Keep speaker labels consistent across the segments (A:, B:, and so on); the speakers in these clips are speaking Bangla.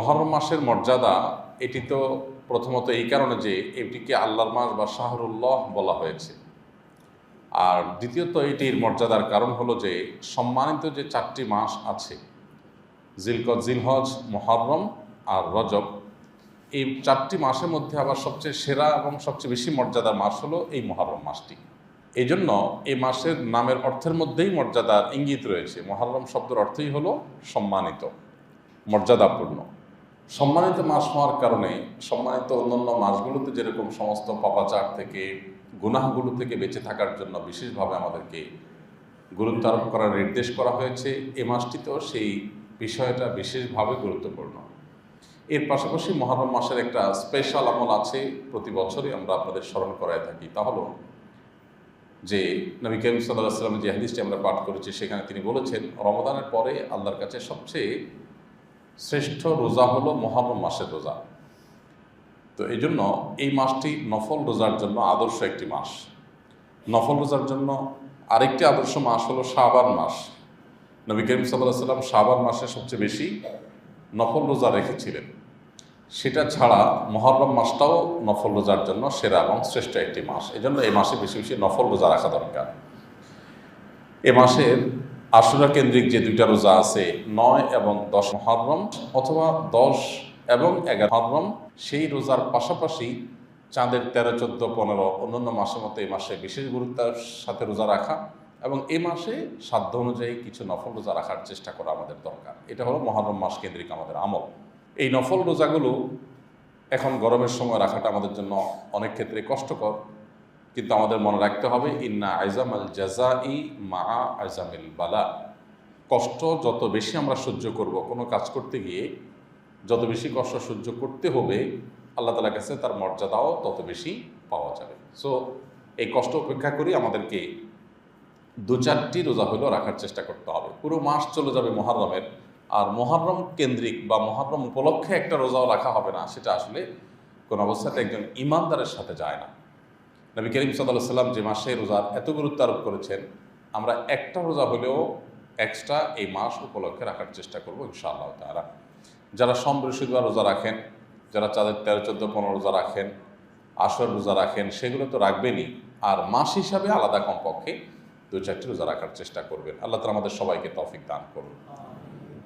A: মহরম মাসের মর্যাদা, এটি তো প্রথমত এই কারণে যে এটিকে আল্লাহর মাস বা শাহরুল্লাহ বলা হয়েছে। আর দ্বিতীয়ত এটির মর্যাদার কারণ হলো যে সম্মানিত যে চারটি মাস আছে জিলকদ জিলহজ, মহরম আর রজব, এই চারটি মাসের মধ্যে আবার সবচেয়ে সেরা এবং সবচেয়ে বেশি মর্যাদার মাস হলো এই মহরম মাসটি। এই জন্য এই মাসের নামের অর্থের মধ্যেই মর্যাদার ইঙ্গিত রয়েছে। মহরম শব্দের অর্থই হলো সম্মানিত, মর্যাদাপূর্ণ। সম্মানিত মাস হওয়ার কারণে সম্মানিত অন্যান্য মাসগুলোতে যেরকম সমস্ত পাপাচার থেকে, গুনাহগুলো থেকে বেঁচে থাকার জন্য বিশেষভাবে আমাদেরকে গুরুত্ব আরোপ করার নির্দেশ করা হয়েছে, এ মাসটিতেও সেই বিষয়টা বিশেষভাবে গুরুত্বপূর্ণ। এর পাশাপাশি মহরম মাসের একটা স্পেশাল আমল আছে, প্রতি বছরই আমরা আপনাদের স্মরণ করায় থাকি। তা হলো যে নবী করিম সাল্লাহ সাল্লামের যে হাদিসটি আমরা পাঠ করেছি, সেখানে তিনি বলেছেন রমদানের পরে আল্লাহর কাছে সবচেয়ে শ্রেষ্ঠ রোজা হলো মহরম মাসের রোজা। তো এই জন্য এই মাসটি নফল রোজার জন্য আদর্শ একটি মাস। নফল রোজার জন্য আরেকটি আদর্শ মাস হলো শাবান মাস। নবী করিম সাল্লাহ সাল্লাম শাবান মাসে সবচেয়ে বেশি নফল রোজা রেখেছিলেন। সেটা ছাড়া মহরম মাসটাও নফল রোজার জন্য সেরা এবং শ্রেষ্ঠ একটি মাস। এই জন্য এই মাসে বেশি বেশি নফল রোজা রাখা দরকার। এ মাসের আশুরা কেন্দ্রিক যে দুইটা রোজা আছে, নয় এবং দশ মহরম অথবা দশ এবং এগারো মহরম, সেই রোজার পাশাপাশি চাঁদের তেরো, চোদ্দ, পনেরো অন্যান্য মাসের মতো এই মাসে বিশেষ গুরুত্বের সাথে রোজা রাখা এবং এই মাসে সাধ্য অনুযায়ী কিছু নফল রোজা রাখার চেষ্টা করা আমাদের দরকার। এটা হলো মহরম মাস কেন্দ্রিক আমাদের আমল। এই নফল রোজাগুলো এখন গরমের সময় রাখাটা আমাদের জন্য অনেক ক্ষেত্রে কষ্টকর। কিন্তু আমাদের মনে রাখতে হবে, ইন্না আইজাম আল জাজা ই মা আইজামিল বালা। কষ্ট যত বেশি আমরা সহ্য করব, কোনো কাজ করতে গিয়ে যত বেশি কষ্ট সহ্য করতে হবে, আল্লাহ তালার কাছে তার মর্যাদাও তত বেশি পাওয়া যাবে। সো এই কষ্ট উপেক্ষা করি আমাদেরকে দু চারটি রোজা হলেও রাখার চেষ্টা করতে হবে। পুরো মাস চলে যাবে মহারমের আর মহারম কেন্দ্রিক বা মহারম উপলক্ষে একটা রোজাও রাখা হবে না, সেটা আসলে কোনো অবস্থাতে একজন ইমানদারের সাথে যায় না। নবী করিম সাল্লাহ সাল্লাম যে মাসে রোজার এত গুরুত্ব আরোপ করেছেন, আমরা একটা রোজা হলেও এক্সট্রা এই মাস উপলক্ষে রাখার চেষ্টা করব ইনশাআল্লাহ তারা যারা সোম বৃহস্পতিবার রোজা রাখেন, যারা চাঁদের তেরো, চোদ্দ, পনেরো রোজা রাখেন, আসর রোজা রাখেন, সেগুলো তো রাখবেনই। আর মাস হিসাবে আলাদা কমপক্ষে দু চারটি রোজা রাখার চেষ্টা করবেন। আল্লাহ তালা আমাদের সবাইকে তৌফিক দান করুন।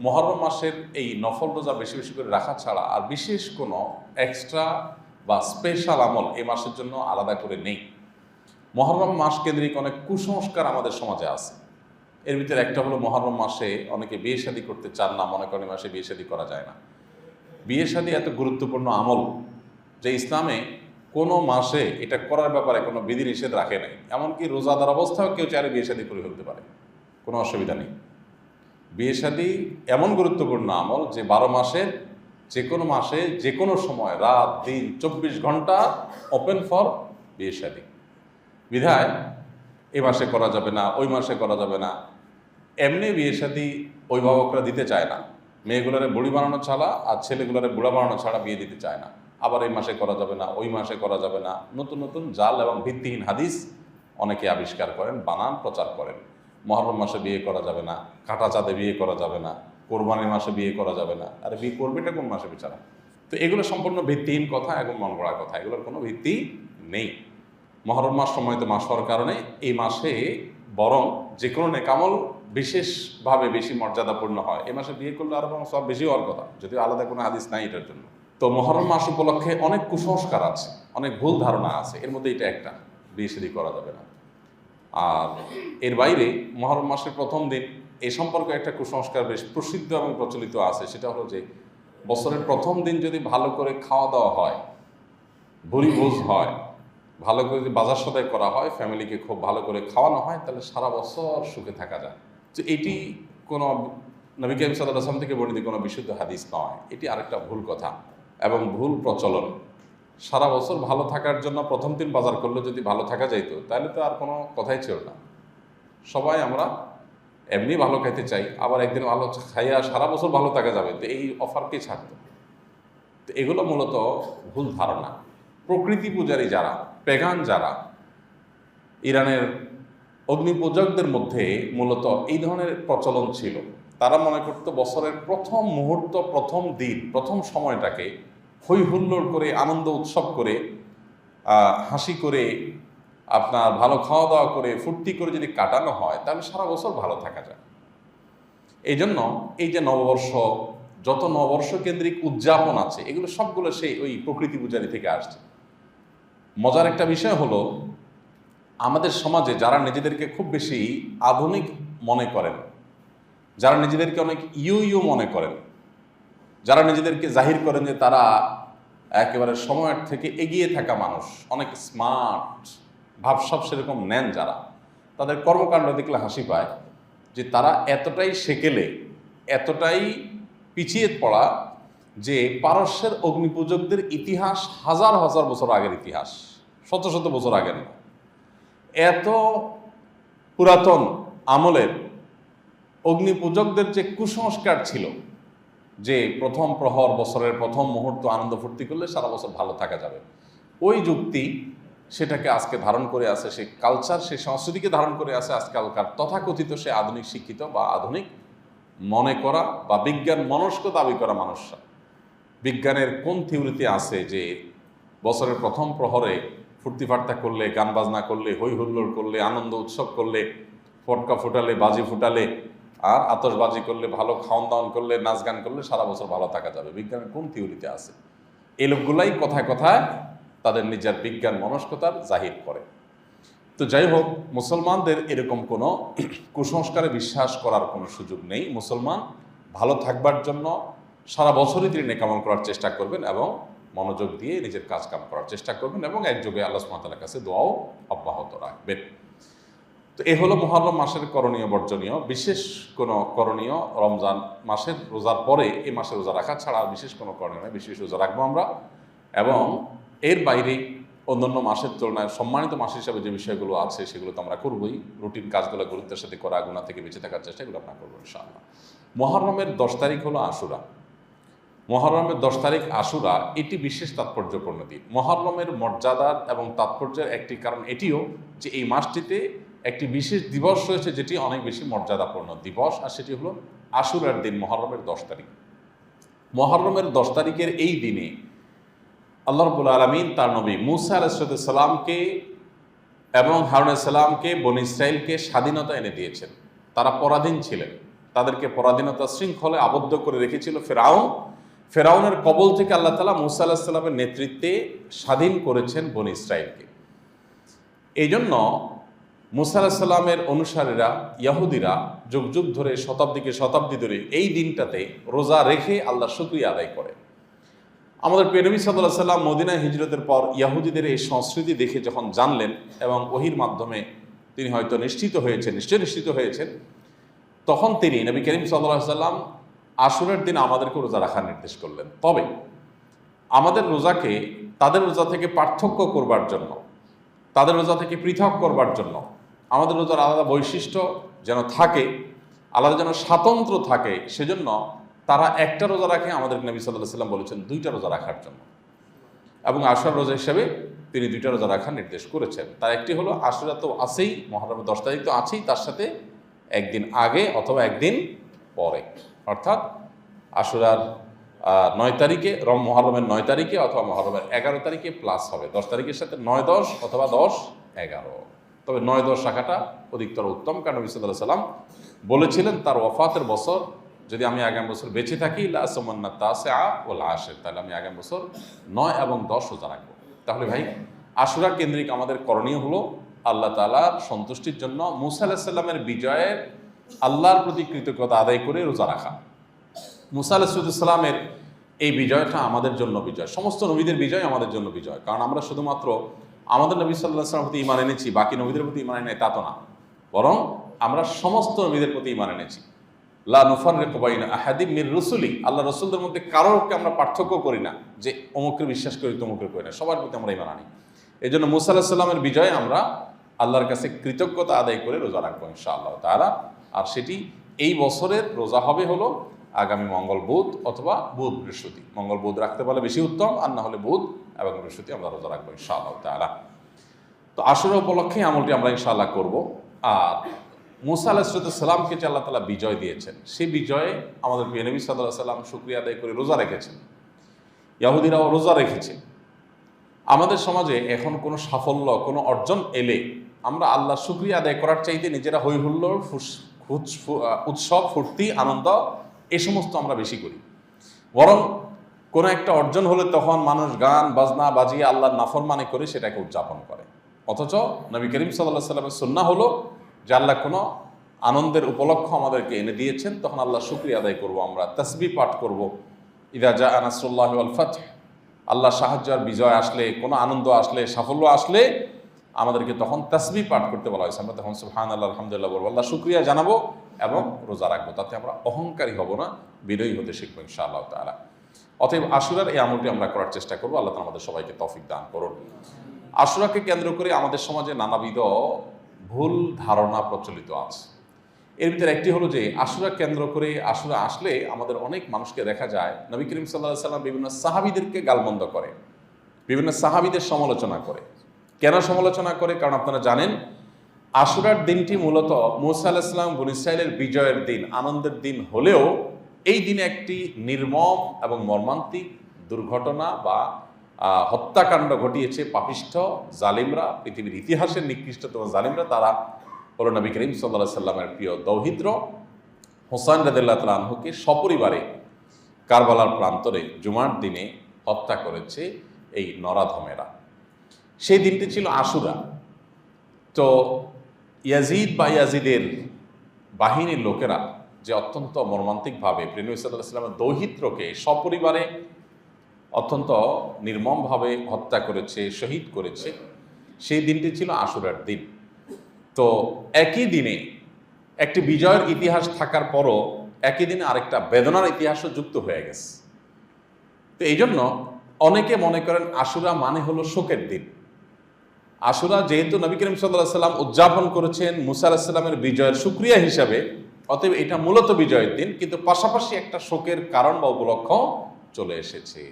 A: মহরম মাসের এই নফল রোজা বেশি বেশি করে রাখা ছাড়া আর বিশেষ কোনো এক্সট্রা বা স্পেশাল আমল এই মাসের জন্য আলাদা করে নেই। মহরম মাস কেন্দ্রিক অনেক কুসংস্কার আমাদের সমাজে আছে। এর ভিতরে একটা হলো মহরম মাসে অনেকে বিয়ে শাদী করতে চান না, মনে করেন মাসে বিয়ে শাদী করা যায় না। বিয়ে শাদী এত গুরুত্বপূর্ণ আমল যে ইসলামে কোনো মাসে এটা করার ব্যাপারে কোনো বিধি নিষেধ রাখে নাই। এমনকি রোজাদার অবস্থাও কেউ চাইলে বিয়ে শাদী করে ফেলতে পারে। কোনো অসুবিধা নেই। বিয়ে শাদী এমন গুরুত্বপূর্ণ আমল যে বারো মাসের যে কোনো মাসে যে কোনো সময়, রাত, দিন, চব্বিশ ঘণ্টা ওপেন ফর বিয়ে শাদী। বিধায়, এ মাসে করা যাবে না, ওই মাসে করা যাবে না। এমনি বিয়ে শাদী অভিভাবকরা দিতে চায় না। মেয়েগুলোরে বুড়ি বানানো ছাড়া আর ছেলেগুলোরে বুড়া বানানো ছাড়া বিয়ে দিতে চায় না। আবার এই মাসে করা যাবে না, ওই মাসে করা যাবে না। নতুন নতুন জাল এবং ভিত্তিহীন হাদিস অনেকে আবিষ্কার করেন, বানান, প্রচার করেন। মহরম মাসে বিয়ে করা যাবে না, কাটা চাঁদে বিয়ে করা যাবে না। কোরবানির মাসে বিয়ে করা যাবে না। আরে বিয়ে করবে করবেটা কোন মাসে বিচারা? তো এগুলো সম্পূর্ণ ভিত্তিহীন কথা এবং মন গড়া কথা। এগুলোর কোনো ভিত্তি নেই। মহরম মাস সময়ত মাস হওয়ার কারণে এই মাসে বরং যে কোনো নেকামল বিশেষভাবে বেশি মর্যাদাপূর্ণ হয়। এই মাসে বিয়ে করলে বরং সব বেশি হওয়ার কথা। যদিও আলাদা কোনো হাদিস নাই এটার জন্য। তো মহরম মাস উপলক্ষে অনেক কুসংস্কার আছে, অনেক ভুল ধারণা আছে। এর মধ্যে এটা একটা। বিয়ে করা যাবে না। আর এর বাইরে মহরম মাসের প্রথম দিন এ সম্পর্কে একটা কুসংস্কার বেশ প্রসিদ্ধ এবং প্রচলিত আছে, সেটা হলো যে বছরের প্রথম দিন যদি ভালো করে খাওয়া দাওয়া হয়, ভুরি ভোজ হয়, ভালো করে যদি বাজার সদাই করা হয়, ফ্যামিলিকে খুব ভালো করে খাওয়ানো হয়, তাহলে সারা বছর সুখে থাকা যায়। তো এটি কোনো নবী কাইম সাল্লাহ আসলাম থেকে বর্ণিত কোনো বিশুদ্ধ হাদিস নয়। এটি আরেকটা ভুল কথা এবং ভুল প্রচলন। সারা বছর ভালো থাকার জন্য প্রথম দিন বাজার করলে যদি ভালো থাকা যাইতো, তাহলে তো আর কোনো কথাই ছিল না। সবাই আমরা এমনি ভালো খাইতে চাই, আবার একদিন ভালো খাইয়া সারা বছর ভালো থাকা যাবে, তো এই অফারকে ছাড়তো তো এগুলো মূলত ভুল ধারণা। প্রকৃতি পূজারী যারা পেগান যারা, ইরানের অগ্নি পূজকদের মধ্যে মূলত এই ধরনের প্রচলন ছিল। তারা মনে করতো বছরের প্রথম মুহূর্ত, প্রথম দিন, প্রথম সময়টাকে হই হুল্লোড় করে, আনন্দ উৎসব করে হাসি করে আপনার ভালো খাওয়া দাওয়া করে, ফুর্তি করে যদি কাটানো হয়, তাহলে সারা বছর ভালো থাকা যায়। এই জন্য এই যে নববর্ষ, যত নববর্ষ কেন্দ্রিক উদযাপন আছে, এগুলো সবগুলো সেই ওই প্রকৃতি পূজারি থেকে আসছে। মজার একটা বিষয় হলো, আমাদের সমাজে যারা নিজেদেরকে খুব বেশি আধুনিক মনে করেন, যারা নিজেদেরকে অনেক ইউ ইউ মনে করেন, যারা নিজেদেরকে জাহির করেন যে তারা একেবারে সময়ের থেকে এগিয়ে থাকা মানুষ, অনেক স্মার্ট ভাবসাব সেরকম নেন যারা। তাদের কর্মকাণ্ড দেখলে হাসি পায় যে তারা এতটাই সেকেলে, এতটাই পিছিয়ে পড়া যে পারস্যের অগ্নিপূজকদের ইতিহাস হাজার হাজার বছর আগের ইতিহাস, শত শত বছর আগের না। এত পুরাতন আমলের অগ্নিপূজকদের যে কুসংস্কার ছিল, যে প্রথম প্রহর বছরের প্রথম মুহূর্ত আনন্দ ফুর্তি করলে সারা বছর ভালো থাকা যাবে। ওই যুক্তি সেটাকে আজকে ধারণ করে আছে সে কালচার সে সংস্কৃতিকে ধারণ করে আছে আজকালকার তথাকথিত সে আধুনিক শিক্ষিত বা আধুনিক মনে করা বা বিজ্ঞান মনস্ক দাবি করা মানুষরা। বিজ্ঞানের কোন থিওরিতে আছে যে বছরের প্রথম প্রহরে ফুর্তি ফার্তা করলে, গান বাজনা করলে হই হুল্লোড় করলে, আনন্দ উৎসব করলে, ফটকা ফুটালে, বাজি ফুটালে, আর আতশবাজি করলে, ভালো খাওয়ান দাওয়ান করলে, নাচ গান করলে সারা বছর ভালো থাকা যাবে। বিজ্ঞানের কোন থিওরিতে আছে? এই লোকগুলাই কথায় কথায় তাদের নিজের বিজ্ঞান মনস্কতার জাহির করে। তো যাই হোক, মুসলমানদের এরকম কোনো কুসংস্কারে বিশ্বাস করার কোনো সুযোগ নেই। মুসলমান ভালো থাকবার জন্য সারা বছরই তিনি নেকামন করার চেষ্টা করবেন এবং মনোযোগ দিয়ে নিজের কাজ কাম করার চেষ্টা করবেন এবং একযোগে আল্লাহ সুমাতালার কাছে দোয়াও অব্যাহত রাখবেন। তো এ হলো মহরম মাসের করণীয় বর্জনীয়। বিশেষ কোনো করণীয় রমজান মাসের রোজার পরে এই মাসে রোজা রাখা ছাড়া বিশেষ কোনো করণীয় নয়। বিশেষ রোজা রাখব আমরা এবং এর বাইরে অন্যান্য মাসের তুলনায় সম্মানিত মাস হিসাবে যে বিষয়গুলো আছে সেগুলো তো আমরা করবোই। রুটিন কাজগুলো গুরুত্বের সাথে করা গুণা থেকে বেঁচে থাকার চেষ্টা এগুলো আমরা করব ইনশাআল্লাহ। মহরমের দশ তারিখ হলো আশুরা। মহরমের দশ তারিখ আশুরা, এটি বিশেষ তাৎপর্যপূর্ণ দিন। মহরমের মর্যাদার এবং তাৎপর্যের একটি কারণ এটিও যে এই মাসটিতে একটি বিশেষ দিবস রয়েছে যেটি অনেক বেশি মর্যাদাপূর্ণ। দিবস আর সেটি হলো আশুরার দিন মহরমের দশ তারিখ। মহরমের দশ তারিখের এই দিনে আল্লাহ রবুল আলমিন তার নবী মুসা আলাইসালামকে এবং হারুন সালামকে বন ইসরায়েলকে স্বাধীনতা এনে দিয়েছেন। তারা পরাধীন ছিলেন। তাদেরকে পরাধীনতা শৃঙ্খলে আবদ্ধ করে রেখেছিল ফেরাউন। ফেরাউনের কবল থেকে আল্লাহ তালা মুসা আলাহিসাল্লামের নেতৃত্বে স্বাধীন করেছেন বন ইসরায়েলকে এই জন্য মুসা আলাহিসাল্লামের অনুসারীরা, ইয়াহুদিরা যুগ যুগ ধরে শতাব্দীকে শতাব্দী ধরে এই দিনটাতে রোজা রেখে আল্লাহ শুক্রিয়া আদায় করে। আমাদের প্রেরবী সাল্লাহ সাল্লাম মদিনা হিজরতের পর ইয়াহুদিদের এই সংস্কৃতি দেখে যখন জানলেন এবং ওহির মাধ্যমে তিনি হয়তো নিশ্চিত হয়েছেন নিশ্চয় নিশ্চিত হয়েছেন, তখন তিনি নবী করিম সাল্লাহ সাল্লাম আসরের দিন আমাদেরকে রোজা রাখার নির্দেশ করলেন। তবে আমাদের রোজাকে তাদের রোজা থেকে পার্থক্য করবার জন্য, তাদের রোজা থেকে পৃথক করবার জন্য আমাদের রোজার আলাদা বৈশিষ্ট্য যেন থাকে, আলাদা যেন স্বাতন্ত্র থাকে, সেজন্য তারা একটা রোজা রাখে, আমাদের নবী সাল্লাহ সাল্লাম বলেছেন দুইটা রোজা রাখার জন্য। এবং আশুরা রোজা হিসেবে তিনি দুইটা রোজা রাখার নির্দেশ করেছেন। তার একটি হলো আশুরা তো আছেই মহরমের দশ তারিখ তো আছেই, তার সাথে একদিন আগে অথবা একদিন পরে। অর্থাৎ আশুরার নয় তারিখে, রম, মহরমের নয় তারিখে অথবা মহরমের এগারো তারিখে প্লাস হবে। দশ তারিখের সাথে নয় দশ অথবা দশ এগারো। তবে নয় দশ শাখাটা অধিকতর উত্তম। কারণ নবী সাল্লাম বলেছিলেন, তার ওয়াফাতের বছর যদি আমি আগামী বছর বেঁচে থাকি লাসমান্না তাসে আ ও লাশের তাহলে আমি আগামী বছর নয় এবং দশ রোজা রাখব। তাহলে ভাই, আশুরা কেন্দ্রিক আমাদের করণীয় হলো আল্লাহ তালার সন্তুষ্টির জন্য মুসা আলাহিসাল্লামের বিজয়ের আল্লাহর প্রতি কৃতজ্ঞতা আদায় করে রোজা রাখা। মুসা আলাহিসাল্লামের এই বিজয়টা আমাদের জন্য বিজয়। সমস্ত নবীদের বিজয় আমাদের জন্য বিজয়। কারণ আমরা শুধুমাত্র আমাদের নবী সাল্লাহ সাল্লামের প্রতি ইমান এনেছি, বাকি নবীদের প্রতি ইমান এনে তা তো না। বরং আমরা সমস্ত নবীদের প্রতি ইমান এনেছি। লা নুফার রেকবাইন আহাদিম মির রসুলি। আল্লাহ রসুলদের মধ্যে কারোকে আমরা পার্থক্য করি না যে অমুকের বিশ্বাস করি তমুকের করি না। সবার প্রতি আমরা ইমান আনি। এই জন্য মুসা বিজয়ে আমরা আল্লাহর কাছে কৃতজ্ঞতা আদায় করে রোজা রাখব ইনশাআল্লাহ তারা আর সেটি এই বছরের রোজা হবে হলো আগামী মঙ্গল বুধ অথবা বুধ বৃহস্পতি। মঙ্গল বুধ রাখতে পারলে বেশি উত্তম, আর না হলে বুধ এবং বৃহস্পতি আমরা রোজা রাখব ইনশাআল্লাহ তারা তো আসরে উপলক্ষে আমলটি আমরা ইনশাআল্লাহ করব। আর মুসা আলাহিসাল্লামকে যে আল্লাহ তালা বিজয় দিয়েছেন সেই বিজয়ে আমাদের নবী সাল্লাহ সাল্লাম শুক্রিয়া আদায় করে রোজা রেখেছেন। ইয়াহুদিরাও রোজা রেখেছে আমাদের সমাজে এখন কোনো সাফল্য কোনো অর্জন এলে আমরা আল্লাহ শুক্রিয়া আদায় করার চাইতে নিজেরা হৈ হুল্লোড় ফুস- ফুস- ফু- আহ, উৎসব ফুর্তি আনন্দ এ সমস্ত আমরা বেশি করি। বরং কোনো একটা অর্জন হলে তখন মানুষ গান বাজনা বাজিয়ে আল্লাহর নাফরমানি করে সেটাকে উদযাপন করে। অথচ নবী করিম সাল্লাহ সাল্লামের সুন্না হলো যে আল্লাহ কোনো আনন্দের উপলক্ষ আমাদেরকে এনে দিয়েছেন, তখন আল্লাহ শুক্রিয়া আদায় করব, আমরা তসবি পাঠ করব। ইদা জা আনাসুল্লাহ আল ফাত আল্লাহ সাহায্য আর বিজয় আসলে, কোনো আনন্দ আসলে, সাফল্য আসলে, আমাদেরকে তখন তসবি পাঠ করতে বলা হয়েছে। আমরা তখন সুহান আল্লাহ আলহামদুলিল্লাহ বলব, আল্লাহ শুক্রিয়া জানাব এবং রোজা রাখব। তাতে আমরা অহংকারী হব না, বিনয়ী হতে শিখব ইনশাআল্লাহ তালা অতএব আশুরার এই আমলটি আমরা করার চেষ্টা করব। আল্লাহ আমাদের সবাইকে তফিক দান করুন। আশুরাকে কেন্দ্র করে আমাদের সমাজে নানাবিধ ভুল ধারণা প্রচলিত আছে। এর ভিতরে একটি হলো যে, আশুরা কেন্দ্র করে আশুরা আসলে আমাদের অনেক মানুষকে দেখা যায়, নবী করিম সাল্লাহ সাল্লাম বিভিন্ন সাহাবিদেরকে গালমন্দ করে, বিভিন্ন সাহাবিদের সমালোচনা করে। কেন সমালোচনা করে? কারণ আপনারা জানেন, আশুরার দিনটি মূলত মুসা আলাহিসাল্লাম বন ইসরায়েলের বিজয়ের দিন, আনন্দের দিন হলেও এই দিনে একটি নির্মম এবং মর্মান্তিক দুর্ঘটনা বা হত্যাকাণ্ড ঘটিয়েছে পাপিষ্ঠ জালিমরা, পৃথিবীর ইতিহাসের নিকৃষ্টতম জালিমরা, তারা হল নবী করিম সাল্লাহ সাল্লামের প্রিয় দৌহিদ্র হোসাইন রাদিল্লাহ তালাহুকে সপরিবারে কারবালার প্রান্তরে জুমার দিনে হত্যা করেছে এই নরাধমেরা। সেই দিনটি ছিল আশুরা। তো ইয়াজিদ বা ইয়াজিদের বাহিনীর লোকেরা যে অত্যন্ত মর্মান্তিকভাবে প্রেনু সাল্লাহ সাল্লামের দৌহিত্রকে সপরিবারে অত্যন্ত নির্মমভাবে হত্যা করেছে, শহীদ করেছে। সেই দিনটি ছিল আশুরার দিন। তো একই দিনে একটি বিজয়ের ইতিহাস থাকার পরও একই দিনে আরেকটা বেদনার ইতিহাসও যুক্ত হয়ে গেছে। তো এই জন্য অনেকে মনে করেন আশুরা মানে হলো শোকের দিন। আশুরা যেহেতু নবী করিম সাল্লাহ সাল্লাম উদযাপন করেছেন মুসা আলাহিসাল্লামের বিজয়ের সুক্রিয়া হিসাবে, অতএব এটা মূলত বিজয়ের দিন, কিন্তু পাশাপাশি একটা শোকের কারণ বা উপলক্ষ চলে এসেছে।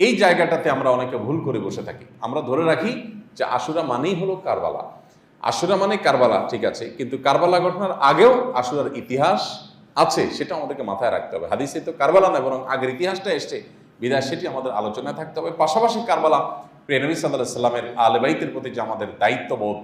A: এই জায়গাটাতে আমরা অনেকে ভুল করে বসে থাকি। আমরা ধরে রাখি যে আশুরা মানেই হলো কারবালা। আশুরা মানে কারবালা, ঠিক আছে। কিন্তু কারবালা ঘটনার আগেও আশুরার ইতিহাস আছে, সেটা আমাদেরকে মাথায় রাখতে হবে। হাদিসে তো কারবালা নয়, বরং আগের ইতিহাসটা এসছে। বিদায় সেটি আমাদের আলোচনায় থাকতে হবে। পাশাপাশি কারবালা প্রেনবী সাল্লাহ সাল্লামের আলেবাইতের প্রতি যে আমাদের দায়িত্ববোধ,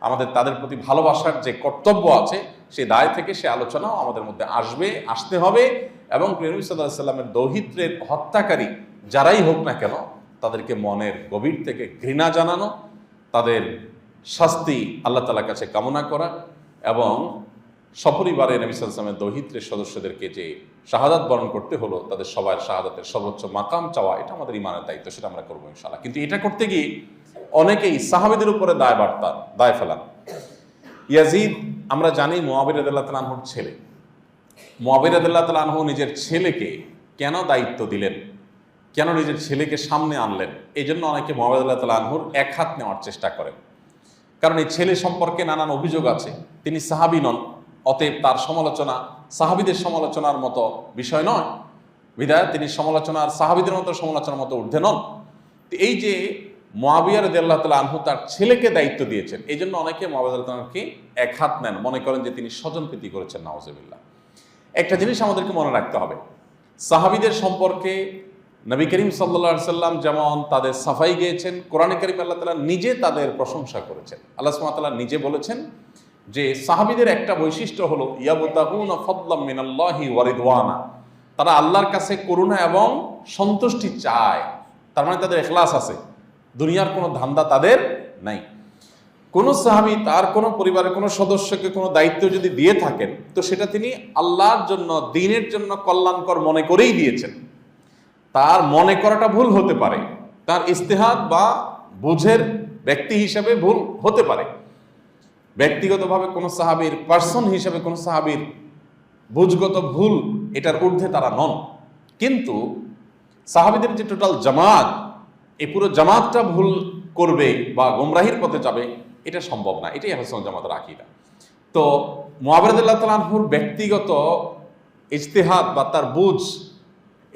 A: আমাদের তাদের প্রতি ভালোবাসার যে কর্তব্য আছে, সেই দায় থেকে সে আলোচনাও আমাদের মধ্যে আসবে, আসতে হবে। এবং প্রেনবী সাল্লাহ সাল্লামের দৌহিত্রের হত্যাকারী যারাই হোক না কেন, তাদেরকে মনের গভীর থেকে ঘৃণা জানানো, তাদের শাস্তি আল্লাহ তালার কাছে কামনা করা এবং সপরিবারে নবী সাল্লামের দৌহিত্রের সদস্যদেরকে যে শাহাদাত বরণ করতে হলো, তাদের সবার শাহাদাতের সর্বোচ্চ মাকাম চাওয়া, এটা আমাদের ইমানের দায়িত্ব, সেটা আমরা করব ইনশাল্লাহ কিন্তু এটা করতে গিয়ে অনেকেই সাহাবিদের উপরে দায় বার্তান দায় ফেলান। ইয়াজিদ, আমরা জানি মোয়াবির আদাল্লাহ তালাহুর ছেলে। মোয়াবির আদাল্লাহ তালাহু নিজের ছেলেকে কেন দায়িত্ব দিলেন? কেন নিজের ছেলেকে সামনে আনলেন? এই জন্য অনেকে মোহাম্মদ আল্লাহ তালাহুর এক হাত নেওয়ার চেষ্টা করেন। কারণ এই ছেলে সম্পর্কে নানান অভিযোগ আছে। তিনি সাহাবি নন, অতএব তার সমালোচনা সাহাবিদের সমালোচনার মতো বিষয় নয়। বিদায় তিনি সমালোচনার, সাহাবিদের মতো সমালোচনার মতো ঊর্ধ্বে নন। এই যে মোয়াবিয়ার আল্লাহ তালা আনহু তার ছেলেকে দায়িত্ব দিয়েছেন, এই জন্য অনেকে আল্লাহকে এক হাত নেন। মনে করেন যে তিনি স্বজন প্রীতি করেছেন নওয়াজবিল্লাহ একটা জিনিস আমাদেরকে মনে রাখতে হবে। সাহাবিদের সম্পর্কে নবী করিম সাল্লা সাল্লাম যেমন তাদের সাফাই গিয়েছেন, কোরআন করিম আল্লাহ তালা নিজে তাদের প্রশংসা করেছেন। আল্লাহ সুমাতাল্লাহ নিজে বলেছেন যে সাহাবিদের একটা বৈশিষ্ট্য হলো ইয়াবুতাহুন ফদলাম মিনাল্লাহি ওয়ারিদওয়ানা তারা আল্লাহর কাছে করুণা এবং সন্তুষ্টি চায়। তার মানে তাদের এখলাস আছে। দুনিয়ার কোনো ধান্দা তাদের নাই। কোনো সাহাবি তার কোনো পরিবারের কোনো সদস্যকে কোনো দায়িত্ব যদি দিয়ে থাকেন, তো সেটা তিনি আল্লাহর জন্য, দিনের জন্য কল্যাণকর মনে করেই দিয়েছেন। তার মনে করাটা ভুল হতে পারে। তার ইস্তেহাদ বা বুঝের ব্যক্তি হিসাবে ভুল হতে পারে। ব্যক্তিগতভাবে কোনো সাহাবির পার্সন হিসাবে কোনো সাহাবির বুঝগত ভুল এটার ঊর্ধ্বে তারা নন। কিন্তু সাহাবিদের যে টোটাল জামাত এই পুরো জামাতটা ভুল করবে বা গোমরাহির পথে যাবে, এটা সম্ভব না। এটাই হাসান জামাতের আকিদা। তো মোহাবরদুল্লাহ তালাহুর ব্যক্তিগত ইজতেহাদ বা তার বুঝ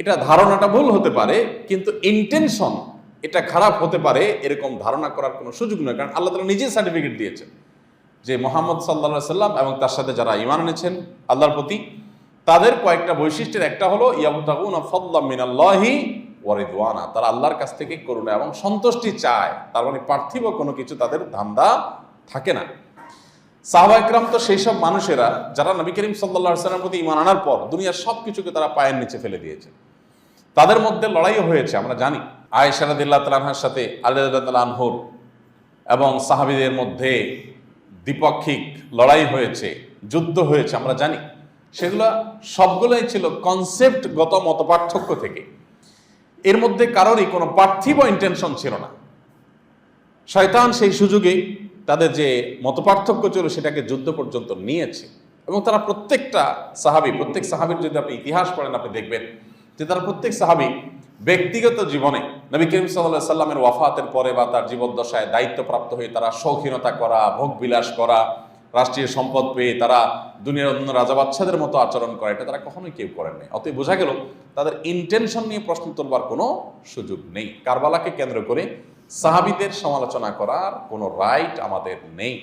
A: এটা ধারণাটা ভুল হতে পারে, কিন্তু ইন্টেনশন এটা খারাপ হতে পারে, এরকম ধারণা করার কোনো সুযোগ নয়। কারণ আল্লাহ তালা নিজে সার্টিফিকেট দিয়েছেন যে মোহাম্মদ সাল্লা সাল্লাম এবং তার সাথে যারা ইমান এনেছেন আল্লাহর প্রতি, তাদের কয়েকটা বৈশিষ্ট্যের একটা হলো, ইয়াবুতাগুন ওয়ারিদওয়ানা তারা আল্লাহর কাছ থেকে করুণা এবং সন্তুষ্টি চায়। তার মানে পার্থিব কোনো কিছু তাদের ধান্দা থাকে না। সাহবা একরাম তো সেই সব মানুষেরা, যারা নবী করিম সাল্লা সাল্লামের প্রতি ইমান আনার পর দুনিয়ার সব কিছুকে তারা পায়ের নিচে ফেলে দিয়েছে। তাদের মধ্যে লড়াইও হয়েছে, আমরা জানি। আয়েশারাদিল্লাহ তালাহার সাথে আনহুর এবং সাহাবিদের মধ্যে দ্বিপাক্ষিক লড়াই হয়েছে, যুদ্ধ হয়েছে, আমরা জানি। সেগুলো সবগুলোই ছিল কনসেপ্টগত মতপার্থক্য থেকে। এর মধ্যে কারোরই কোনো পার্থিব ইন্টেনশন ছিল না। শয়তান সেই সুযোগে তাদের যে মতপার্থক্য ছিল সেটাকে যুদ্ধ পর্যন্ত নিয়েছে। এবং তারা প্রত্যেকটা সাহাবি, প্রত্যেক সাহাবির যদি আপনি ইতিহাস পড়েন, আপনি দেখবেন যে তারা প্রত্যেক সাহাবি ব্যক্তিগত জীবনে নবী করিম সাল্লামের ওয়াফাতের পরে বা তার জীবদ্দশায় দায়িত্বপ্রাপ্ত হয়ে তারা শৌখিনতা করা, ভোগ বিলাস করা, রাষ্ট্রীয় সম্পদ পেয়ে তারা দুনিয়ার অন্য রাজা বাচ্চাদের মতো আচরণ করে, এটা তারা কখনোই কেউ করেন নাই। অতএব বোঝা গেল, তাদের ইন্টেনশন নিয়ে প্রশ্ন তোলবার কোনো সুযোগ নেই। কারবালাকে কেন্দ্র করে সাহাবিদের সমালোচনা করার কোনো রাইট আমাদের নেই।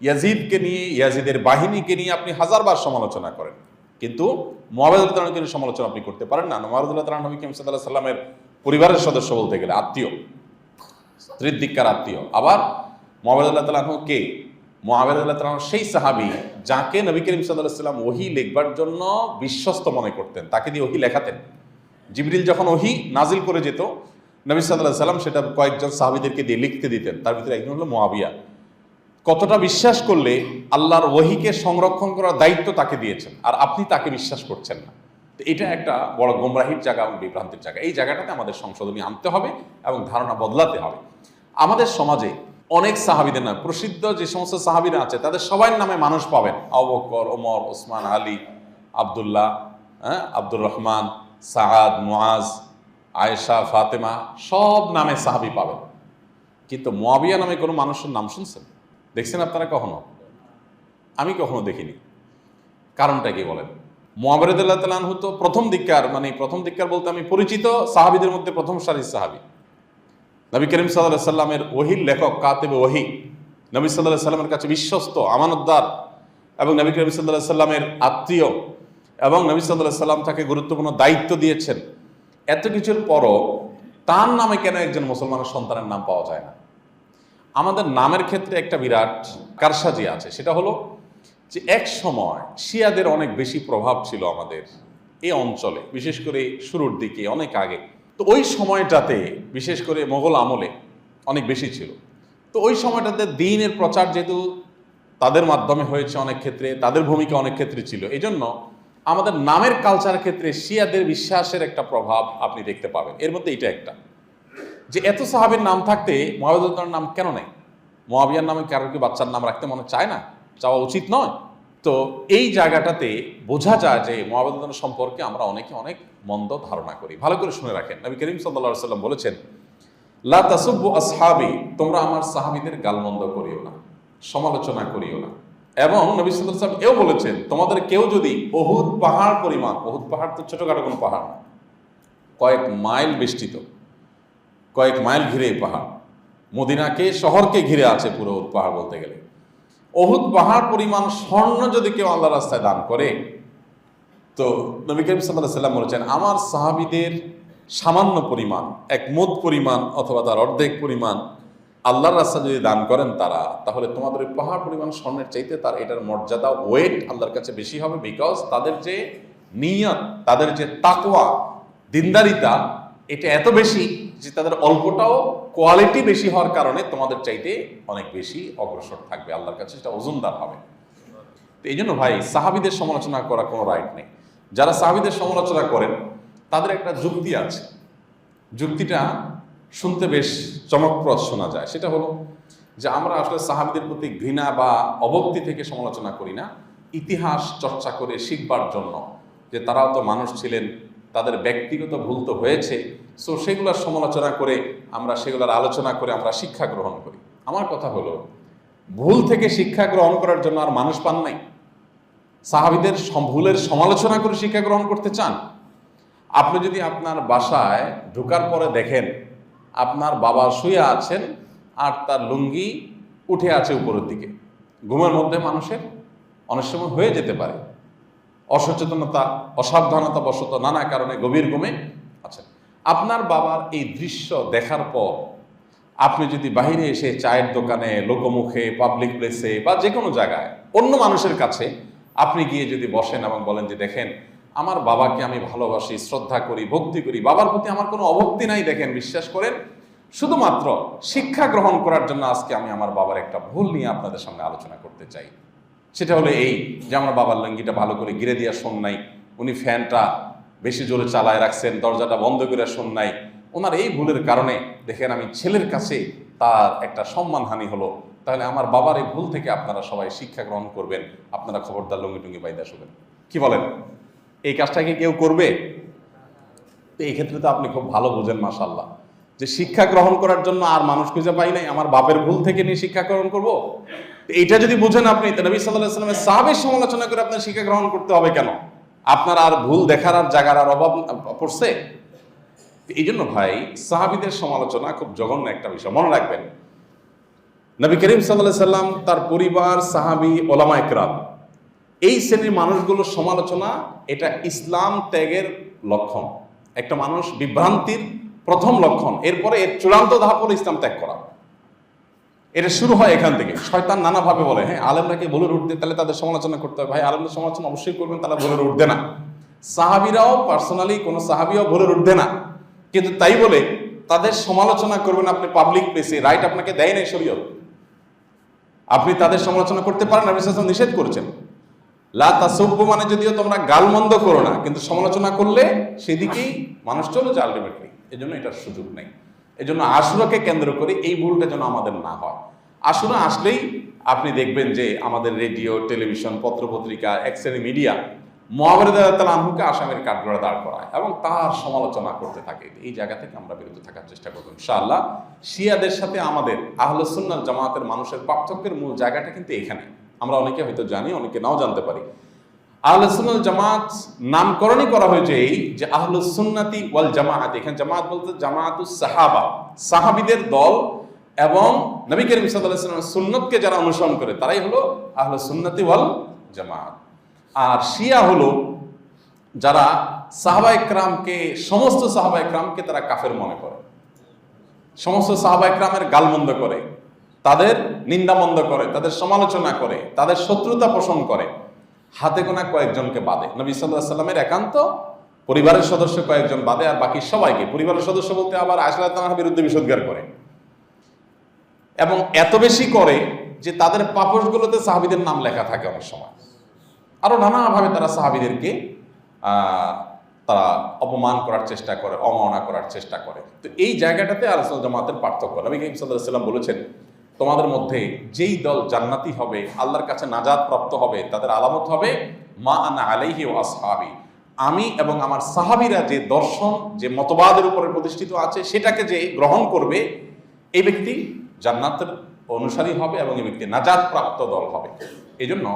A: ইয়াজিদকে নিয়ে, ইয়াজিদের বাহিনীকে নিয়ে আপনি হাজারবার সমালোচনা করেন। কিন্তু মোহাম্মদুল্লাহকে নিয়ে সমালোচনা আপনি করতে পারেন না। মোহাম্মদুল্লাহ তালা নবী কিমসাদ সাল্লামের পরিবারের সদস্য বলতে গেলে আত্মীয়। স্ত্রীর দিককার আত্মীয়। আবার মোহাম্মদুল্লাহ তালাহ কে? মোহাম্মদুল্লাহ তালাহ সেই সাহাবি যাকে নবী করিম সাল্লাহ সাল্লাম ওহি লিখবার জন্য বিশ্বস্ত মনে করতেন। তাকে দিয়ে ওহি লেখাতেন। জিবরিল যখন ওহি নাজিল করে যেত, নবী সাল্লাহ সাল্লাম সেটা কয়েকজন সাহাবিদেরকে দিয়ে লিখতে দিতেন। তার ভিতরে একজন হলো মোয়াবিয়া কতটা বিশ্বাস করলে আল্লাহর ওহিকে সংরক্ষণ করার দায়িত্ব তাকে দিয়েছেন, আর আপনি তাকে বিশ্বাস করছেন না? তো এটা একটা বড় গোমরাহির জায়গা এবং বিভ্রান্তির জায়গা। এই জায়গাটাতে আমাদের সংশোধনী আনতে হবে এবং ধারণা বদলাতে হবে। আমাদের সমাজে অনেক সাহাবিদের নাম, প্রসিদ্ধ যে সমস্ত সাহাবিরা আছে, তাদের সবার নামে মানুষ পাবেন। অবকর ওমর, ওসমান, আলী, আবদুল্লাহ হ্যাঁ আব্দুর রহমান সাহাদ মুআজ, আয়েশা, ফাতেমা, সব নামে সাহাবি পাবেন। কিন্তু মোয়াবিয়া নামে কোনো মানুষের নাম শুনছেন? দেখছেন আপনারা কখনো? আমি কখনো দেখিনি। কারণটা কি বলেন? মোয়াবরদুল্লাহ তালানহু তো প্রথম দিককার মানে প্রথম দিককার বলতে আমি পরিচিত সাহাবিদের মধ্যে প্রথম সারির সাহাবি। নবী করিম সাল্লাহ সাল্লামের ওহির লেখক, কাতেবে ওহি। নবী সাল্লাহ সাল্লামের কাছে বিশ্বস্ত, আমানতদার এবং নবী করিম সাল্লাহ সাল্লামের আত্মীয় এবং নবী সাল্লাহ সাল্লাম তাকে গুরুত্বপূর্ণ দায়িত্ব দিয়েছেন। এত কিছুর পরও তার নামে কেন একজন মুসলমানের সন্তানের নাম পাওয়া যায় না? আমাদের নামের ক্ষেত্রে একটা বিরাট কারসাজি আছে। সেটা হলো যে এক সময় শিয়াদের অনেক বেশি প্রভাব ছিল আমাদের এই অঞ্চলে, বিশেষ করে শুরুর দিকে, অনেক আগে। তো ওই সময়টাতে, বিশেষ করে মোগল আমলে অনেক বেশি ছিল। তো ওই সময়টাতে দিনের প্রচার যেহেতু তাদের মাধ্যমে হয়েছে অনেক ক্ষেত্রে, তাদের ভূমিকা অনেক ক্ষেত্রে ছিল। এই জন্য আমাদের নামের কালচার ক্ষেত্রে শিয়াদের বিশ্বাসের একটা প্রভাব আপনি দেখতে পাবেন। এর মধ্যে এটা একটা। যে এত সাহাবের নাম থাকতে মহাবিদুল্লাহর নাম কেন নেই? মহাবিয়ার নামে কারোর কি বাচ্চার নাম রাখতে মনে চায় না? চাওয়া উচিত নয়। তো এই জায়গাটাতে বোঝা যায় যে মহাবিদুল্লাহ সম্পর্কে আমরা অনেকে অনেক মন্দ ধারণা করি। ভালো করে শুনে রাখেন। নবী করিম সাল্লা সাল্লাম বলেছেন, লা তাসুব্বু আসহাবি, তোমরা আমার সাহাবিদের গালমন্দ করিও না, সমালোচনা করিও না। এবং নবী সাল্লাহ সাল্লাম এও বলেছেন, তোমাদের কেউ যদি বহুত পাহাড় পরিমাণ বহুত পাহাড় তো ছোটোখাটো কোনো পাহাড় না, কয়েক মাইল বেষ্টিত কয়েক মাইল ঘিরে পাহাড়। মদিনাকে, শহরকে ঘিরে আছে পুরো পাহাড় বলতে গেলে। অহুদ পাহাড় পরিমাণ স্বর্ণ যদি কেউ আল্লাহ রাস্তায় দান করে, তো নবী করিম সাল্লাহ সাল্লাম বলেছেন, আমার সাহাবিদের সামান্য পরিমাণ, এক মত পরিমাণ অথবা তার অর্ধেক পরিমাণ আল্লাহর রাস্তা যদি দান করেন তারা, তাহলে তোমাদের ওই পাহাড় পরিমাণ স্বর্ণের চাইতে তার এটার মর্যাদা ওয়েট আল্লাহর কাছে বেশি হবে বিকজ তাদের যে নিয়ত, তাদের যে তাকওয়া, দিনদারিতা, এটা এত বেশি যে তাদের অল্পটাও কোয়ালিটি বেশি হওয়ার কারণে তোমাদের চাইতে অনেক বেশি অগ্রসর থাকবে আল্লাহর কাছে, সেটা ওজনদার হবে। তো এই জন্য ভাই, সাহাবিদের সমালোচনা করা কোনো রাইট নেই। যারা সাহাবিদের সমালোচনা করেন, তাদের একটা যুক্তি আছে। যুক্তিটা শুনতে বেশ চমকপ্রদ শোনা যায়। সেটা হলো যে আমরা আসলে সাহাবিদের প্রতি ঘৃণা বা অবক্তি থেকে সমালোচনা করি না। ইতিহাস চর্চা করে শিখবার জন্য যে তারাও তো মানুষ ছিলেন, তাদের ব্যক্তিগত ভুল তো হয়েছে সো সেগুলোর সমালোচনা করে আমরা সেগুলোর আলোচনা করে আমরা শিক্ষা গ্রহণ করি। আমার কথা হলো, ভুল থেকে শিক্ষা গ্রহণ করার জন্য আর মানুষ পান নাই। সাহাবিদের ভুলের সমালোচনা করে শিক্ষা গ্রহণ করতে চান। আপনি যদি আপনার বাসায় ঢুকার পরে দেখেন, আপনার বাবা শুয়ে আছেন আর তার লুঙ্গি উঠে আছে উপরের দিকে। ঘুমের মধ্যে মানুষের অনেক সময় হয়ে যেতে পারে। অসচেতনতা অসাবধানতা বশত নানা কারণে গভীর ঘুমে আচ্ছা আপনার বাবার এই দৃশ্য দেখার পর আপনি যদি বাইরে এসে চায়ের দোকানে, লোকমুখে পাবলিক প্লেসে বা যে কোনো জায়গায় অন্য মানুষের কাছে আপনি গিয়ে যদি বসেন এবং বলেন যে, দেখেন, আমার বাবাকে আমি ভালোবাসি, শ্রদ্ধা করি, ভক্তি করি, বাবার প্রতি আমার কোনো অভক্তি নাই, দেখেন, বিশ্বাস করেন। শুধুমাত্র শিক্ষা গ্রহণ করার জন্য আজকে আমি আমার বাবার একটা ভুল নিয়ে আপনাদের সামনে আলোচনা করতে চাই। সেটা হলো এই যে, আমার বাবার লঙ্গিটা ভালো করে গিরে দিয়া শোন নাই, উনি ফ্যানটা বেশি জোরে চালায় রাখছেন, দরজাটা বন্ধ করে শোন নাই। ওনার এই ভুলের কারণে দেখেন আমি ছেলের কাছে তার একটা সম্মানহানি হলো। তাহলে আমার বাবার এই ভুল থেকে আপনারা সবাই শিক্ষা গ্রহণ করবেন। আপনারা খবরদার লঙ্গি টুঙ্গি বাইদা শুবেন। কি বলেন? এই কাজটাকে কেউ করবে? তো এই ক্ষেত্রে তো আপনি খুব ভালো বুঝেন মাসাল্লাহ যে শিক্ষা গ্রহণ করার জন্য আর মানুষ খুঁজে পাই নাই, আমার বাপের ভুল থেকে নিয়ে শিক্ষা গ্রহণ করব? এইটা যদি বুঝেন আপনি নবী সাল্লাহ সাল্লামের সাহাবের সমালোচনা করে আপনার শিক্ষা গ্রহণ করতে হবে কেন? আপনার আর ভুল দেখার আর জায়গার আর অভাব পড়ছে? এই জন্য ভাই, সাহাবিদের সমালোচনা খুব জঘন্য একটা বিষয়। মনে রাখবেন, নবী করিম সাল্লাহ সাল্লাম তার পরিবার, সাহাবি, ওলামা একরাম এই শ্রেণির মানুষগুলোর সমালোচনা এটা ইসলাম ত্যাগের লক্ষণ। একটা মানুষ বিভ্রান্তির প্রথম লক্ষণ। এরপরে এর চূড়ান্ত ধাপ হলো ইসলাম ত্যাগ করা। এটা শুরু হয় এখান থেকে। শয়তান নানাভাবে বলে হ্যাঁ আলেমরাকে বলে উঠতে তাহলে তাদের সমালোচনা করতে হবে। ভাই, আলেমদের সমালোচনা অবশ্যই করবেন, তারা বলে উঠবে না। সাহাবিরাও পার্সোনালি কোনো সাহাবিও বলে উঠবে না। কিন্তু তাই বলে, তাদের সমালোচনা করবেন আপনি পাবলিক প্লেসে রাইট আপনাকে দেয় নাই শরীয়ত। আপনি তাদের সমালোচনা করতে পারেন আপনি সাল্লাল্লাহু নিষেধ করেছেন। লা তাসব্বু মানে যদিও তোমরা গালমন্দ করো না, কিন্তু সমালোচনা করলে সেদিকেই মানুষ চলে যায় আলটিমেটলি এই জন্য এটার সুযোগ নেই। এই জন্য আশুরাকে কেন্দ্র করে এই ভুলটা যেন আমাদের না হয়। আশুরা আসলেই আপনি দেখবেন যে আমাদের রেডিও, টেলিভিশন, পত্রপত্রিকা এক্সরে মিডিয়া মহাবরদাল আনহুকে আসামের কাঠগড়া দাঁড় করায় এবং তার সমালোচনা করতে থাকে। এই জায়গা থেকে আমরা বিরত থাকার চেষ্টা করব ইনশাআল্লাহ। শিয়াদের সাথে আমাদের আহলসুন্নাল জামাতের মানুষের পার্থক্যের মূল জায়গাটা কিন্তু এখানে। আমরা অনেকে হয়তো জানি, অনেকে নাও জানতে পারি। আহলসুন্নাল জামাত নামকরণই করা হয়েছে এই যে আহলুসুন্নাতি ওয়াল জামাআত এখানে জামাত বলতে জামাতুস সাহাবা, সাহাবিদের দল এবং নবী করিম সাল্লাল্লাহু সুন্নতকে যারা অনুসরণ করে, তারাই হলো আহলুসুন্নাতি ওয়াল জামাত। আর শিয়া হলো যারা সাহাবা একরামকে, সমস্ত সাহাবা একরামকে তারা কাফের মনে করে। সমস্ত সাহাবা একরামের গালমন্দ করে, তাদের নিন্দামন্দ করে, তাদের সমালোচনা করে, তাদের শত্রুতা পোষণ করে। হাতে গোনা কয়েকজনকে বাদে। নবী সাল্লাহ সাল্লামের একান্ত পরিবারের সদস্য কয়েকজন বাদে আর বাকি সবাইকে। পরিবারের সদস্য বলতে আবার তালার বিরুদ্ধে বিষোদ্গার করে। এবং এত বেশি করে যে তাদের পাপসগুলোতে সাহাবিদের নাম লেখা থাকে অনেক সময়। আরও নানাভাবে তারা সাহাবিদেরকে তারা অপমান করার চেষ্টা করে অমাননা করার চেষ্টা করে। তো এই জায়গাটাতে আলোচনা জামাতের পার্থক্য। নবী করিম সাল্লাহ সাল্লাম বলেছেন তোমাদের মধ্যে যেই দল জান্নাতি হবে, আল্লাহর কাছে নাজাদ প্রাপ্ত হবে, তাদের আলামত হবে মা আনা আলাইহি ও আসহাবি। আমি এবং আমার সাহাবিরা যে দর্শন, যে মতবাদের উপরে প্রতিষ্ঠিত আছে, সেটাকে যে গ্রহণ করবে, এই ব্যক্তি জান্নাতের অনুসারী হবে এবং এই ব্যক্তি নাজাদ প্রাপ্ত দল হবে। এই জন্য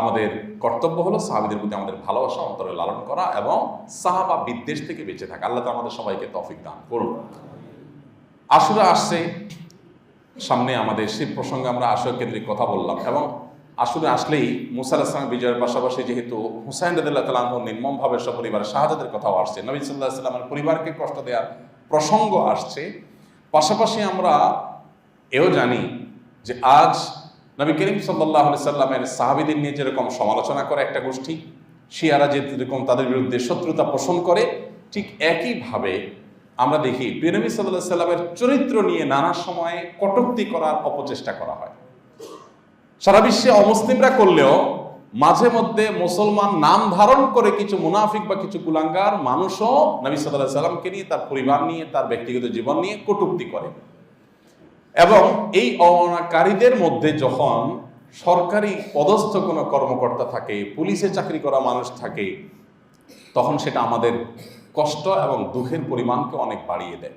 A: আমাদের কর্তব্য হলো সাহাবিদের প্রতি আমাদের ভালোবাসা, অন্তরে লালন করা এবং সাহাবা বিদ্বেষ থেকে বেঁচে থাকা। আল্লাহ তো আমাদের সবাইকে তফিক দান করুন। আশুরা আসছে। সামনে আমাদের সেই প্রসঙ্গে আমরা আশয় কেন্দ্রিক কথা বললাম এবং আসলে আসলেই মুসার ইসলাম বিজয়ের পাশাপাশি যেহেতু হুসাইন রদুল্লাহ তালাহ নির্মমভাবে সপরিবারের শাহাদাতের কথাও আসছে, নবী সাল্লাহ সাল্লামের পরিবারকে কষ্ট দেওয়ার প্রসঙ্গ আসছে। পাশাপাশি আমরা এও জানি যে আজ নবী করিম সাল্লাহ সাল্লামের সাহাবিদের নিয়ে যেরকম সমালোচনা করে একটা গোষ্ঠী, শিয়ারা যেরকম তাদের বিরুদ্ধে শত্রুতা পোষণ করে, ঠিক একইভাবে আমরা দেখি প্রিয়নবী সাল্লাহ সাল্লামের চরিত্র নিয়ে নানা সময়ে কটূক্তি করার অপচেষ্টা করা হয়। সারা বিশ্বে অমুসলিমরা করলেও মাঝে মধ্যে মুসলমান নাম ধারণ করে কিছু মুনাফিক বা কিছু কুলাঙ্গার মানুষও নবী সাল্লাহ সাল্লামকে নিয়ে, তার পরিবার নিয়ে, তার ব্যক্তিগত জীবন নিয়ে কটুক্তি করে। এবং এই অবমাননাকারীদের মধ্যে যখন সরকারি পদস্থ কোনো কর্মকর্তা থাকে, পুলিশে চাকরি করা মানুষ থাকে, তখন সেটা আমাদের কষ্ট এবং দুঃখের পরিমাণকে অনেক বাড়িয়ে দেয়।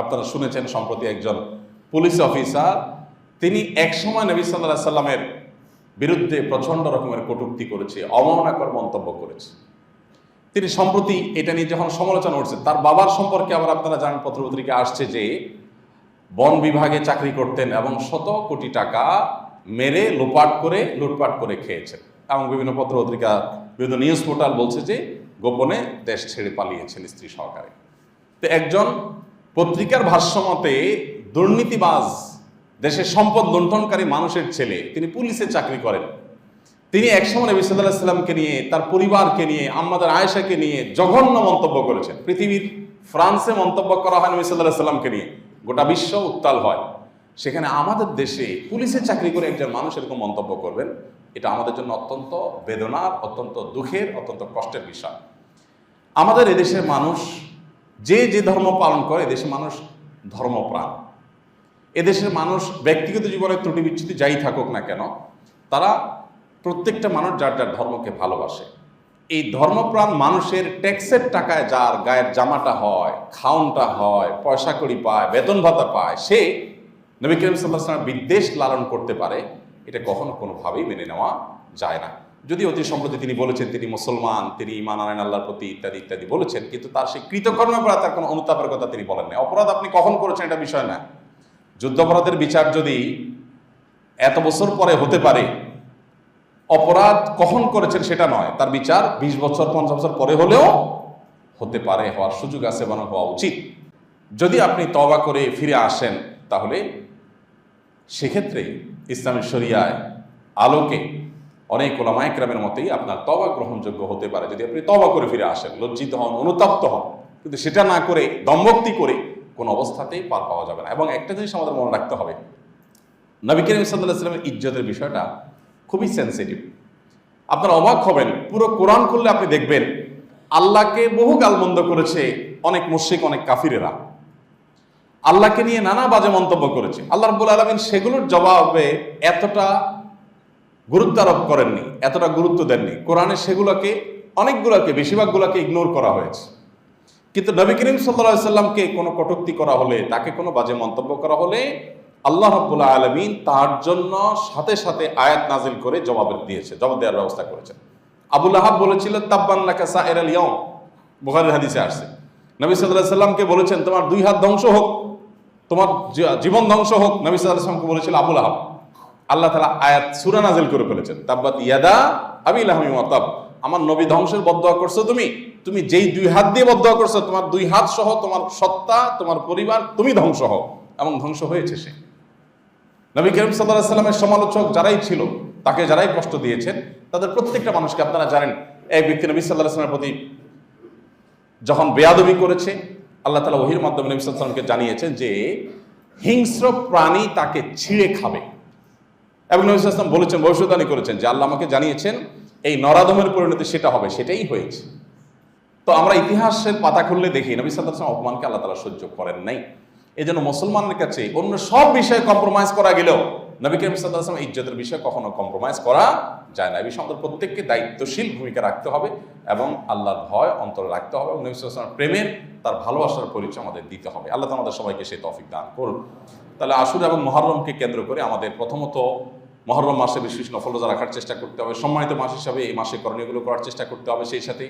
A: আপনারা শুনেছেন, সম্প্রতি একজন পুলিশ অফিসার, তিনি একসময় নবী সাল্লাহ সাল্লামের বিরুদ্ধে প্রচণ্ড রকমের কটূক্তি করেছে, অবমাননাকর মন্তব্য করেছে। তিনি সম্প্রতি এটা নিয়ে যখন সমালোচনা করছে, তার বাবার সম্পর্কে আবার আপনারা জানেন পত্রপত্রিকা আসছে যে, বন বিভাগে চাকরি করতেন এবং শত কোটি টাকা মেরে লোপাট করে, লুটপাট করে খেয়েছেন। এবং বিভিন্ন পত্র পত্রিকা বিভিন্ন নিউজ পোর্টাল বলছে যে গোপনে দেশ ছেড়ে পালিয়েছেন স্ত্রী সহকারে। তো একজন পত্রিকার ভাষ্যমতে দুর্নীতিবাজ, দেশের সম্পদ লুণ্ঠনকারী মানুষের ছেলে, তিনি পুলিশে চাকরি করেন। তিনি একসময় নবী সাল্লাহ সাল্লামকে নিয়ে, তার পরিবারকে নিয়ে আমাদের আয়েশাকে নিয়ে জঘন্য মন্তব্য করেছেন। পৃথিবীর ফ্রান্সে মন্তব্য করা হয় নবী সাল্লাহ সাল্লামকে নিয়ে। গোটা বিশ্ব উত্তাল হয়। সেখানে আমাদের দেশে পুলিশে চাকরি করে একজন মানুষ এরকম মন্তব্য করবেন, এটা আমাদের জন্য অত্যন্ত বেদনার, অত্যন্ত দুঃখের, অত্যন্ত কষ্টের বিষয়। আমাদের এদেশের মানুষ যে যে ধর্ম পালন করে এদেশের মানুষ ধর্মপ্রাণ। এদেশের মানুষ ব্যক্তিগত জীবনের ত্রুটি বিচ্ছুতি যাই থাকুক না কেন, তারা প্রত্যেকটা মানুষ যার যার ধর্মকে ভালোবাসে। এই ধর্মপ্রাণ মানুষের ট্যাক্সের টাকায় যার গায়ের জামাটা হয় খাউনটা হয় পয়সা কড়ি পায় বেতন ভাতা পায়, সে নবী করিম সাল্লাহ বিদ্বেষ লালন করতে পারে, এটা কখনো কোনোভাবেই মেনে নেওয়া যায় না। যদি অতি সম্প্রতি তিনি বলেছেন, তিনি মুসলমান, তিনি ইমান আনেন আল্লাহর প্রতি ইত্যাদি ইত্যাদি বলেছেন, কিন্তু তার সেই কৃতকর্ম করা তার কোনো অনুতাপের কথা তিনি বলেন না অপরাধ আপনি কখন করেছেন এটা বিষয় না। যুদ্ধাপরাধের বিচার যদি এত বছর পরে হতে পারে, অপরাধ কখন করেছেন সেটা নয়, তার বিচার বিশ বছর, পঞ্চাশ বছর পরে হলেও হতে পারে, হওয়ার সুযোগ আছে এবং হওয়া উচিত। যদি আপনি তবা করে ফিরে আসেন, তাহলে সেক্ষেত্রে ইসলামী শরিয়ায় আলোকে অনেক ওলামায়করামের মতেই আপনার তবা গ্রহণযোগ্য হতে পারে। যদি আপনি তবা করে ফিরে আসেন, লজ্জিত হন, অনুতপ্ত হন, কিন্তু সেটা না করে, দম্ভক্তি করে কোনো অবস্থাতেই পার পাওয়া যাবে না। এবং একটা জিনিস আমাদের মনে রাখতে হবে, নবী করিম সাল্লাহ ইজ্জতের বিষয়টা খুবই সেন্সিটিভ আপনারা অবাক হবেন, পুরো কোরআন খুললে আপনি দেখবেন, আল্লাহকে বহু গালমন্দ করেছে অনেক মুশ্রিক, অনেক কাফিরেরা। আল্লাহকে নিয়ে নানা বাজে মন্তব্য করেছে। আল্লাহ রব্বুল আলমিন সেগুলোর জবাবে এতটা গুরুত্ব আরোপ করেননি, এতটা গুরুত্ব দেননি। কোরআনে সেগুলোকে, অনেকগুলোকে, বেশিরভাগগুলোকে ইগনোর করা হয়েছে। কিন্তু নবী করিম সাল্লাহ সাল্লামকে কোনো কটুক্তি করা হলে, তাকে কোনো বাজে মন্তব্য করা হলে, আল্লাহ রব্বুল্লাহ আলমিন তার জন্য সাথে সাথে আয়াত নাজিল করে জবাব দিয়েছে, জবাব দেওয়ার ব্যবস্থা করেছেন। আবুল আহাব বলেছিল তাব্বান্নাকা সাহের আল ইয়ম বুখারের হাদিসে আসছে। নবী সাল্লাহ সাল্লামকে বলেছেন, তোমার দুই হাত ধ্বংস হোক, তোমার জীবন ধ্বংস হোক। নবী সাল্লাহ সাল্লামকে বলেছিল আবুল আহাব। আল্লাহ তালা আয়াত, সুরা নাজিল করে ফেলেছেন। তাব্বাত ইয়াদা আবিল আহমি মতাব আমার নবী ধ্বংসের বদয়া করছ তুমি? তুমি যেই দুই হাত দিয়ে বদয়া করছ, তোমার দুই হাত সহ তোমার সত্তা, তোমার পরিবার, তুমি ধ্বংস হও। এবং ধ্বংস হয়েছে সে। নবী করিম সাল্লাহ সাল্লামের সমালোচক যারাই ছিল, তাকে যারাই কষ্ট দিয়েছেন, তাদের প্রত্যেকটা মানুষকে আপনারা জানেন এই ব্যক্তি নবী সাল্লাহ সাল্লামের প্রতি যখন বেয়াদবি করেছে, আল্লাহ তালা ওহির মাধ্যমে নবী আলাইহি জানিয়েছেন যে হিংস্র প্রাণী তাকে ছিঁড়ে খাবে। এবং নবী ওয়াসাল্লাম বলেছেন ভবিষ্যৎবাণী করেছেন যে আল্লাহ আমাকে জানিয়েছেন, এই নরাদমের পরিণতি সেটা হবে, সেটাই হয়েছে। তো আমরা ইতিহাসের পাতা খুললে দেখি, নবী ওয়াসাল্লাম অপমানকে আল্লাহ তালা সহ্য করেন নাই। এই জন্য মুসলমানের কাছে অন্য সব বিষয়ে কম্প্রোমাইজ করা গেলেও নবী করিম আলাইহি ইজ্জতের বিষয়ে কখনো কম্প্রোমাইজ করা যায় না। এই বিষয়ে আমাদের প্রত্যেককে দায়িত্বশীল ভূমিকা রাখতে হবে এবং আল্লাহর ভয় অন্তরে রাখতে হবে এবং নবী সাল্লাল্লাহু প্রেমের তার ভালোবাসার পরিচয় আমাদের দিতে হবে। আল্লাহ আমাদের সবাইকে সেই তৌফিক দান করুন। তাহলে আশুর এবং মহরমকে কেন্দ্র করে আমাদের প্রথমত মহরম মাসে বিশেষ নফল রোজা রাখার চেষ্টা করতে হবে। সম্মানিত মাস হিসাবে এই মাসে করণীয়গুলো করার চেষ্টা করতে হবে। সেই সাথে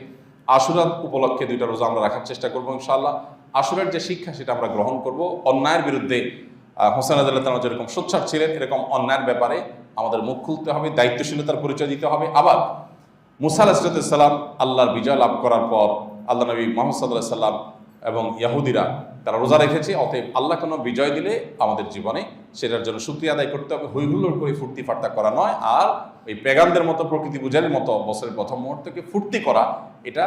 A: আশুরার উপলক্ষে দুইটা রোজা আমরা রাখার চেষ্টা করব ইনশাআল্লাহ। আশুরার যে শিক্ষা সেটা আমরা গ্রহণ করব। অন্যায়ের বিরুদ্ধে হোসেন আদাল্লাহ যেরকম সোচ্চার ছিলেন, এরকম অন্যায়ের ব্যাপারে আমাদের মুখ খুলতে হবে, দায়িত্বশীলতার পরিচয় দিতে হবে। আবার মুসা আলাহিসাল্লাম আল্লাহর বিজয় লাভ করার পর আল্লাহ নবী মোহাম্মদ সাল্লাহ সাল্লাম এবং ইয়াহুদিরা তারা রোজা রেখেছে। অতএব আল্লাহ কোনো বিজয় দিলে আমাদের জীবনে সেটার জন্য শুক্রিয়া আদায় করতে হবে। হৈহুল্লোড় করে ফুর্তি ফার্তা করা নয়, আর ওই পেগানদের মতো প্রকৃতি পূজারের মতো বছরের প্রথম মুহূর্তকে ফুর্তি করা, এটা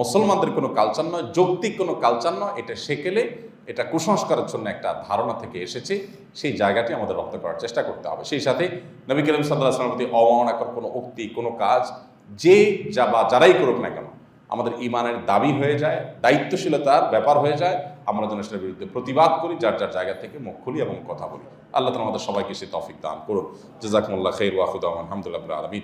A: মুসলমানদের কোনো কালচার নয়, যৌক্তিক কোনো কালচার নয়, এটা সেকেলে, এটা কুসংস্কারের জন্য একটা ধারণা থেকে এসেছে, সেই জায়গাটি আমাদের রপ্ত করার চেষ্টা করতে হবে। সেই সাথে নবী করিম সাল্লাহ আসলামের প্রতি অবমাননাকর কোনো উক্তি, কোনো কাজ, যে যা বা যারাই করুক না কেন আমাদের ইমানের দাবি হয়ে যায়, দায়িত্বশীলতার ব্যাপার হয়ে যায়। আমরা যেন সেটার বিরুদ্ধে প্রতিবাদ করি, যার যার জায়গা থেকে মুখ খুলি এবং কথা বলি। আল্লাহ তালা আমাদের সবাইকে সে তফিক দান করুন জাজাকমুল্লাহ খের ওয়াহুদ আলহামদুলিল্লাহ আলমিন।